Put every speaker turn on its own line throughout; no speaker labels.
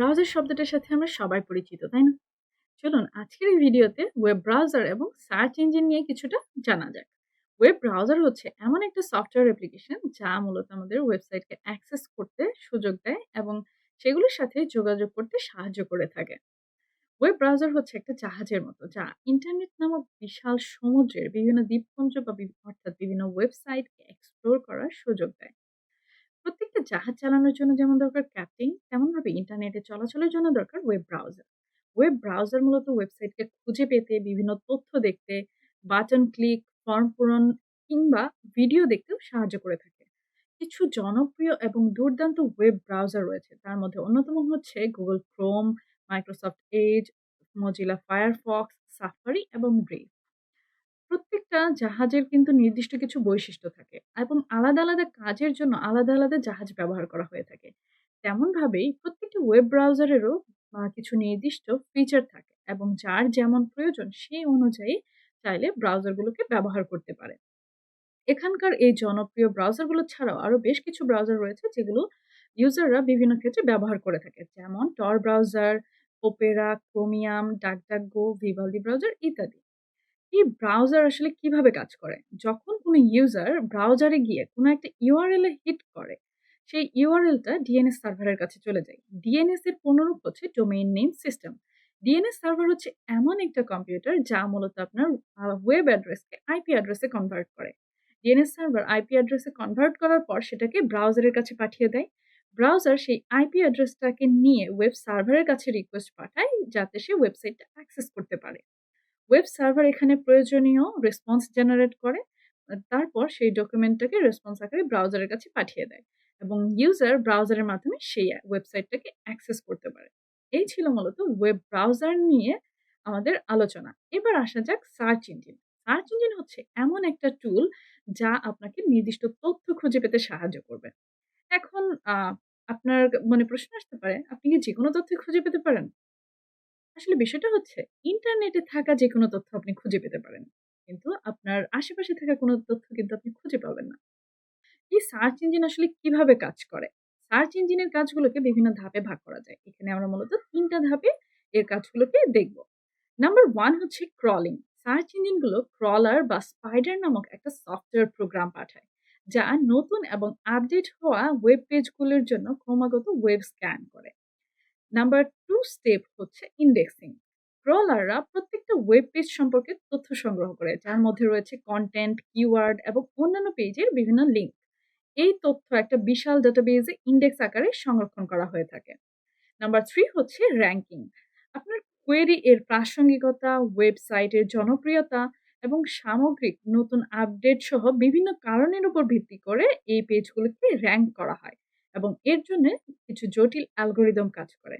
Browser শব্দটার সাথে আমরা সবাই পরিচিত, তাই না? চলুন আজকের এই ভিডিওতে ওয়েব ব্রাউজার এবং সার্চ ইঞ্জিন নিয়ে কিছুটা জানা যাক। ওয়েব ব্রাউজার হচ্ছে এমন একটা সফটওয়্যার অ্যাপ্লিকেশন যা মূলত আমাদের ওয়েবসাইটকে অ্যাক্সেস করতে সুযোগ দেয় এবং সেগুলোর সাথে যোগাযোগ করতে সাহায্য করে থাকে। ওয়েব ব্রাউজার হচ্ছে একটা জাহাজের মতো যা ইন্টারনেট নামক বিশাল সমুদ্রের বিভিন্ন দ্বীপপুঞ্জ বা অর্থাৎ বিভিন্ন ওয়েবসাইটকে এক্সপ্লোর করার সুযোগ দেয়। জাহাজ চালানোর জন্য যেমন দরকার ক্যাপ্টেন, তেমনভাবে ইন্টারনেটে চলাচলের জন্য দরকার ওয়েব ব্রাউজার। ওয়েব ব্রাউজার মূলত ওয়েবসাইটকে খুঁজে পেতে, বিভিন্ন তথ্য দেখতে, বাটন ক্লিক, ফর্ম পূরণ কিংবা ভিডিও দেখতেও সাহায্য করে থাকে। কিছু জনপ্রিয় এবং দুর্দান্ত ওয়েব ব্রাউজার রয়েছে। তার মধ্যে অন্যতম হচ্ছে Google Chrome, Microsoft Edge, Mozilla Firefox, Safari এবং Brave। প্রত্যেকটা জাহাজের কিন্তু নির্দিষ্ট কিছু বৈশিষ্ট্য থাকে এবং আলাদা, আলাদা কাজের জন্য আলাদা, আলাদা জাহাজ ব্যবহার করা হয়ে থাকে। তেমনভাবেই প্রত্যেকটা ওয়েব ব্রাউজারেরও কিছু নির্দিষ্ট ফিচার থাকে এবং যার যেমন প্রয়োজন সেই অনুযায়ী চাইলে ব্রাউজারগুলোকে ব্যবহার করতে পারে। এখানকার এই জনপ্রিয় ব্রাউজারগুলো ছাড়াও আরও বেশ কিছু ব্রাউজার রয়েছে যেগুলো ইউজাররা বিভিন্ন ক্ষেত্রে ব্যবহার করে থাকে। যেমন Tor browser, Opera, Chromium, DuckDuckGo, Vivaldi browser ইত্যাদি। এই ব্রাউজার আসলে কীভাবে কাজ করে? যখন কোনো ইউজার ব্রাউজারে গিয়ে কোনো একটা URL এ হিট করে, সেই ইউআরএলটা ডিএনএস সার্ভারের কাছে চলে যায়। DNS এর পূর্ণরূপ হচ্ছে domain name system. DNS server হচ্ছে এমন একটা কম্পিউটার যা মূলত আপনার ওয়েব অ্যাড্রেসকে আইপি অ্যাড্রেসে কনভার্ট করে। DNS সার্ভার আইপি অ্যাড্রেসে কনভার্ট করার পর সেটাকে ব্রাউজারের কাছে পাঠিয়ে দেয়। ব্রাউজার সেই আইপি অ্যাড্রেসটাকে নিয়ে ওয়েব সার্ভারের কাছে রিকোয়েস্ট পাঠায় যাতে সে ওয়েবসাইটটা অ্যাক্সেস করতে পারে। ওয়েব সার্ভার এখানে প্রয়োজনীয় রেসপন্স জেনারেট করে। তারপর সেই ডকুমেন্টটাকে রেসপন্স আকারে ব্রাউজারের কাছে পাঠিয়ে দেয় এবং ইউজার ব্রাউজারের মাধ্যমে সেই ওয়েবসাইটটাকে অ্যাক্সেস করতে পারে। এই ছিল মূলত ওয়েব ব্রাউজার নিয়ে আমাদের আলোচনা। এবার আসা যাক সার্চ ইঞ্জিন। সার্চ ইঞ্জিন হচ্ছে এমন একটা টুল যা আপনাকে নির্দিষ্ট তথ্য খুঁজে পেতে সাহায্য করবে। এখন আপনার মনে প্রশ্ন আসতে পারে, আপনি কি যে কোনো তথ্য খুঁজে পেতে পারেন? আসলে বিষয়টা হচ্ছে ইন্টারনেটে থাকা যেকোনো তথ্য আপনি খুঁজে পেতে পারেন। কিন্তু আপনার আশেপাশে থাকা কোনো তথ্য কিন্তু আপনি খুঁজে পাবেন না। এই সার্চ ইঞ্জিন আসলে কীভাবে কাজ করে? সার্চ ইঞ্জিনের কাজগুলোকে বিভিন্ন ধাপে ভাগ করা যায়। এখানে আমরা মূলত তিনটা ধাপে এর কাজগুলোকে দেখব। নাম্বার ওয়ান হচ্ছে ক্রলিং। সার্চ ইঞ্জিনগুলো ক্রলার বা স্পাইডার নামক একটা সফটওয়্যার প্রোগ্রাম পাঠায়, যা নতুন এবং আপডেট হওয়া ওয়েব পেজগুলোর জন্য ক্রমাগত ওয়েব স্ক্যান করে। নাম্বার টু স্টেপ হচ্ছে ইন্ডেক্সিং। ক্রলাররা প্রত্যেকটা ওয়েব পেজ সম্পর্কে তথ্য সংগ্রহ করে, যার মধ্যে রয়েছে কন্টেন্ট কিওয়ার্ড এবং অন্যান্য পেজের বিভিন্ন লিঙ্ক। এই তথ্য একটা বিশাল ডাটাবেজে ইন্ডেক্স আকারে সংরক্ষণ করা হয়ে থাকে। নাম্বার থ্রি হচ্ছে র্যাঙ্কিং আপনার কোয়েরি এর প্রাসঙ্গিকতা, ওয়েবসাইটের জনপ্রিয়তা এবং সামগ্রিক নতুন আপডেট সহ বিভিন্ন কারণের উপর ভিত্তি করে এই পেজগুলোকে র্যাঙ্ক করা হয় এবং এর জন্যে কিছু জটিল অ্যালগোরিদম কাজ করে।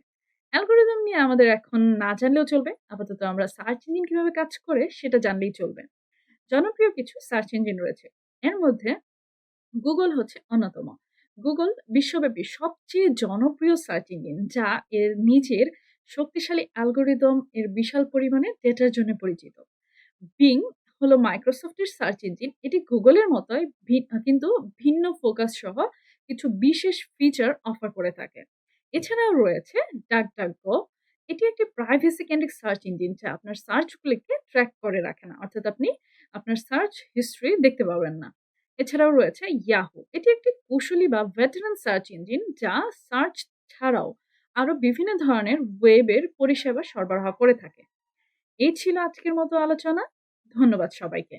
অ্যালগোরিদম নিয়ে আমাদের এখন না জানলেও চলবে। আপাতত আমরা সার্চ ইঞ্জিন কীভাবে কাজ করে সেটা জানলেই চলবে। জনপ্রিয় কিছু সার্চ ইঞ্জিন রয়েছে। এর মধ্যে গুগল হচ্ছে অন্যতম। গুগল বিশ্বব্যাপী সবচেয়ে জনপ্রিয় সার্চ ইঞ্জিন যা এর নিজের শক্তিশালী অ্যালগোরিদম এর বিশাল পরিমাণে ডেটার জন্য পরিচিত। বিং হলো মাইক্রোসফটের সার্চ ইঞ্জিন। এটি গুগলের মতোই কিন্তু ভিন্ন ফোকাস সহ কিছু বিশেষ ফিচার অফার করে থাকে। এছাড়াও রয়েছে DuckDuckGo। এটি একটি প্রাইভেসি কেন্দ্রিক সার্চ ইঞ্জিন যা আপনার সার্চগুলিকে ট্র্যাক করে রাখে না। অর্থাৎ আপনি আপনার সার্চ হিস্ট্রি দেখতে পাবেন না। এছাড়াও রয়েছে ইয়াহু এটি একটি কুশলী বা ভেটেরান সার্চ ইঞ্জিন যা সার্চ ছাড়াও আরও বিভিন্ন ধরনের ওয়েবের পরিষেবা সরবরাহ করে থাকে। এই ছিল আজকের মতো আলোচনা। ধন্যবাদ সবাইকে।